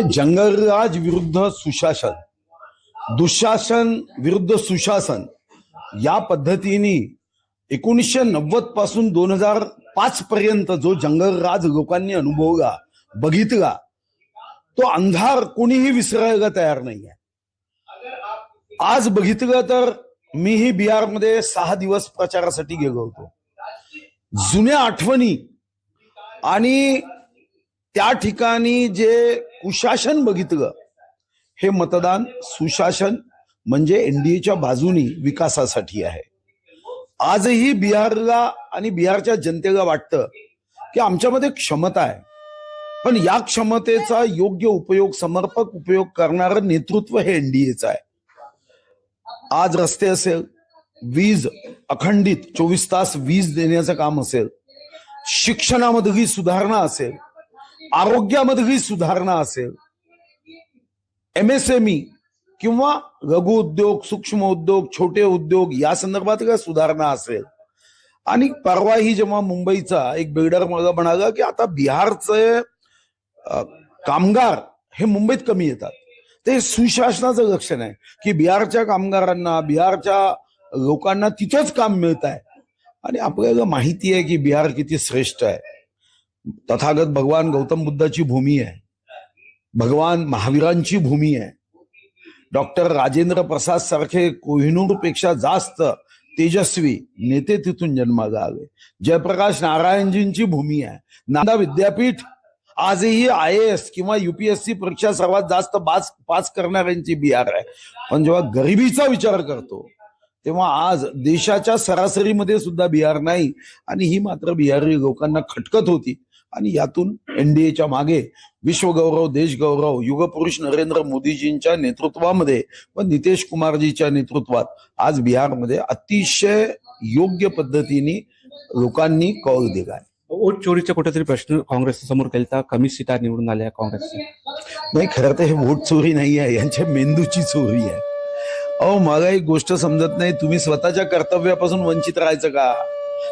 जंगलराज विरुद्ध सुशासन दुःशासन विरुद्ध सुशासन या पद्धतीने एकोणीसशे नव्वदपासून दोन हजार पाच पर्यंत जो जंगलराज लोकांनी अनुभवला बघितला तो अंधार कोणीही विसरायला तयार नाही आहे आज बघितलं तर मीही बिहारमध्ये सहा दिवस प्रचारासाठी गेलो होतो. जुन्या आठवणी आणि त्या ठिकाणी जे कुशासन बघितलं हे मतदान सुशासन म्हणजे एनडीएच्या बाजूनी विकासासाठी आहे. आजही बिहारला आणि बिहारच्या जनतेला वाटतं की आमच्यामध्ये क्षमता आहे. पण या क्षमतेचा योग्य उपयोग समर्पक उपयोग करणारं नेतृत्व हे एनडीएचं आहे. आज रस्ते असेल वीज अखंडित चोवीस तास वीज देण्याचं काम असेल शिक्षणामधली सुधारणा असेल आरोग्यामध्ये सुधारणा असेल एमएसएमई किंवा लघु उद्योग सूक्ष्म उद्योग छोटे उद्योग या संदर्भात काय सुधारणा असेल. आणि परवाही जेव्हा मुंबईचा एक बिल्डर मला म्हणाला की आता बिहारचे कामगार हे मुंबईत कमी येतात. ते सुशासनाचं लक्षण आहे की बिहारच्या कामगारांना बिहारच्या लोकांना तिथंच काम मिळत आहे. आणि आपल्याला माहिती आहे की बिहार किती श्रेष्ठ आहे. तथागत भगवान गौतम बुद्धाची भूमी आहे. भगवान महावीरांची भूमी आहे. डॉक्टर राजेंद्र प्रसाद सारखे कोहिनूरपेक्षा जास्त तेजस्वी नेते तिथून जन्माला आले. जयप्रकाश नारायणजींची भूमी आहे. नांदा विद्यापीठ आजही आय एस किंवा युपीएससी परीक्षा सर्वात जास्त पास पास करणाऱ्यांची बिहार आहे. पण जेव्हा गरिबीचा विचार करतो तेव्हा आज देशाच्या सरासरीमध्ये सुद्धा बिहार नाही आणि ही मात्र बिहारी लोकांना खटकत होती. आणि यातून एनडीएच्या मागे विश्वगौरव देशगौरव युगपुरुष नरेंद्र मोदीजींच्या नेतृत्वामध्ये व नितेश कुमारजीच्या नेतृत्वात आज बिहारमध्ये अतिशय योग्य पद्धतीने लोकांनी कौल दिलाय. वोट चोरीचा कुठेतरी प्रश्न काँग्रेस समोर केलता. कमी सीटा निवडून आल्या काँग्रेसच्या. नाही खरं तर हे वोट चोरी नाही आहे यांच्या मेंदूची चोरी आहे. अहो मला एक गोष्ट समजत नाही. तुम्ही स्वतःच्या कर्तव्यापासून वंचित राहायचं का?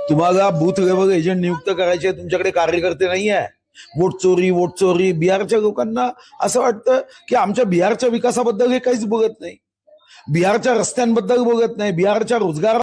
तुम्हाला बूथ लेवल एजंट नियुक्त करायचे तुमच्याकडे कार्यकर्ते नाही आहे वोट चोरी वोट चोरी बिहारच्या लोकांना असं वाटतं की आमच्या बिहारच्या विकासाबद्दल हे काहीच बघत नाही. बिहारच्या रस्त्यांबद्दल बघत नाही बिहारच्या रोजगार